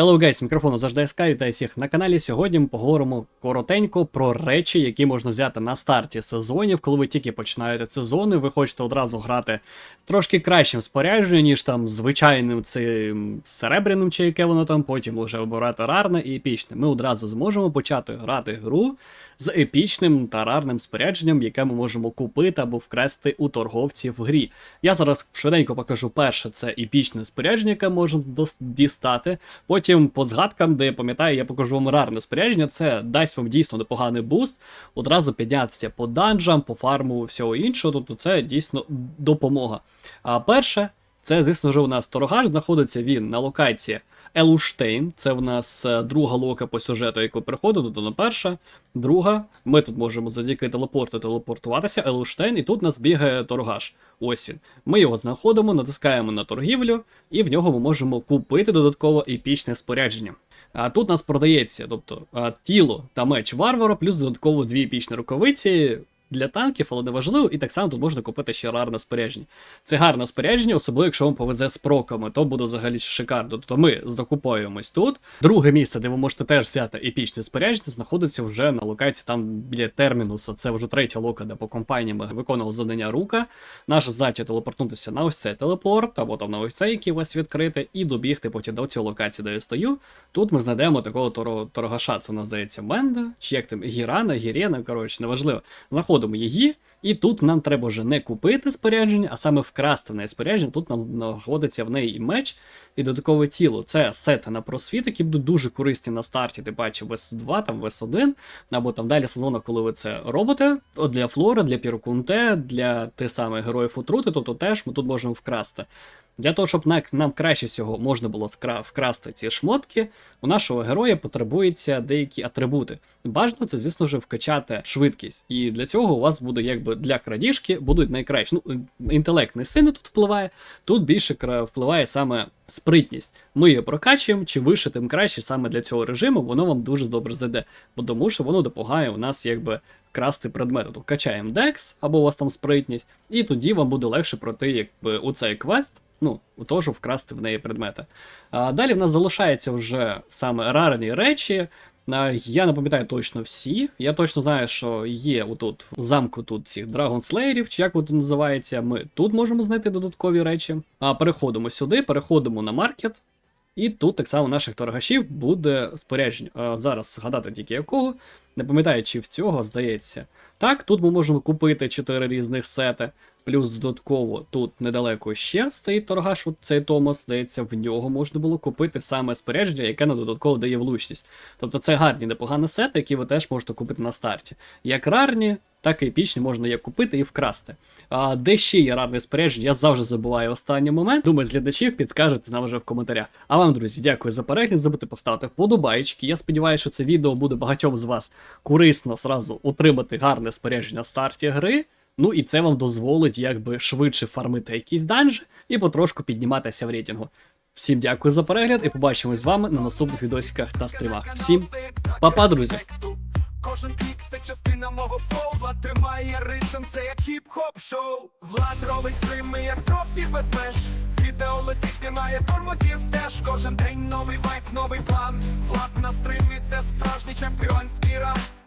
Hello guys, мікрофону завжди СК, вітаю всіх на каналі. Сьогодні ми поговоримо коротенько про речі, які можна взяти на старті сезонів. Коли ви тільки починаєте сезони, ви хочете одразу грати трошки кращим спорядженням, ніж там звичайним цим серебряним, чи яке воно там, потім вже обирати рарне і епічне. Ми одразу зможемо почати грати гру з епічним та рарним спорядженням, яке ми можемо купити або вкрасти у торговців в грі. Я зараз швиденько покажу перше, це епічне спорядження, яке можна дістати. Потім по згадкам, де я пам'ятаю, я покажу вам рарне спорядження. Це дасть вам дійсно непоганий буст. Одразу піднятися по данжам, по фарму, всього іншого. Тобто це дійсно допомога. А перше, це, звісно ж, у нас торгаш. Знаходиться він на локації Елуштейн. Це в нас е, друга лока по сюжету, яку приходить, тобто не перша. Друга, ми тут можемо завдяки телепорту телепортуватися, Елуштейн, і тут нас бігає торгаш. Ось він. Ми його знаходимо, натискаємо на торгівлю, і в нього ми можемо купити додатково епічне спорядження. А тут нас продається, тобто тіло та меч варвара, плюс додатково дві епічні рукавиці для танків, але не важливо, і так само тут можна купити ще рарне спорядження. Це гарне спорядження, особливо якщо вам повезе з проками, то буде взагалі шикарно. Тобто ми закуповуємось тут. Друге місце, де ви можете теж взяти епічне спорядження, знаходиться вже на локації там біля термінуса. Це вже третя лока, де по компанії ми виконували завдання рука. Наша задача телепортнутися на ось цей телепорт, або там на ось цей, який у вас відкритий, і добігти потім до цієї локації, де я стою. Тут ми знайдемо такого торгаша. Це у нас здається Менда, чи як там Гірана, Гірена, коротше, неважливо. Знаходимо її, і тут нам треба вже не купити спорядження, а саме вкрасти в неї спорядження. Тут нам знаходиться в неї і меч, і додаткове тіло. Це сети на просвіт, які будуть дуже корисні на старті, ти бачиш вс 2 там вс 1 або там далі сезону, коли ви це робите. Для Флора, для Пірокунте, для тих самих героїв Утрути, тобто теж ми тут можемо вкрасти. Для того, щоб нам краще всього можна було вкрасти ці шмотки, у нашого героя потребуються деякі атрибути. Бажано це, звісно ж, вкачати швидкість. І для цього у вас буде якби для крадіжки будуть найкращі. Ну, інтелект не сильно тут впливає, тут більше впливає саме спритність. Ми її прокачуємо, чи вище, тим краще саме для цього режиму, воно вам дуже добре зайде. Бо тому що воно допомагає у нас якби красти предмети. Тобто качаємо Dex, або у вас там спритність, і тоді вам буде легше пройти якби у цей квест. Ну, у того, вкрасти в неї предмети. А далі в нас залишається вже саме рарні речі. А, Я не пам'ятаю точно всі. Я точно знаю, що є отут в замку тут цих драгонслеєрів, чи як воно називається. Ми тут можемо знайти додаткові речі. А переходимо сюди, переходимо на маркет. І тут так само наших торгашів буде спорядження. Зараз згадати тільки якого. Не пам'ятаю, чи в цього здається. Так, тут ми можемо купити 4 різних сети. Плюс додатково тут недалеко ще стоїть торгаш, от цей Томас, здається, в нього можна було купити саме спорядження, яке на додатково дає влучність. Тобто це гарні, непогані сети, які ви теж можете купити на старті. Як рарні, так і епічні можна як купити і вкрасти. А де ще є рарне спорядження, я завжди забуваю останній момент. Думаю, з глядачів підскажете нам вже в коментарях. А вам, друзі, дякую за перегляд. Забудьте поставити вподобайки. Я сподіваюся, що це відео буде багатьом з вас корисно зразу отримати гарне спорядження старті гри. Ну і це вам дозволить якби швидше фармити якісь данжі і потрошку підніматися в рейтингу. Всім дякую за перегляд і побачимось з вами на наступних відосиках та стрімах. Всім па-па, друзі! Частина мого флоу Влад тримає ритм, це як хіп-хоп шоу. Влад робить стрими, як трофі без меж. Відео летить, немає тормозів теж Кожен день новий вайп, новий план. Влад на стримі, це справжній чемпіонський раунд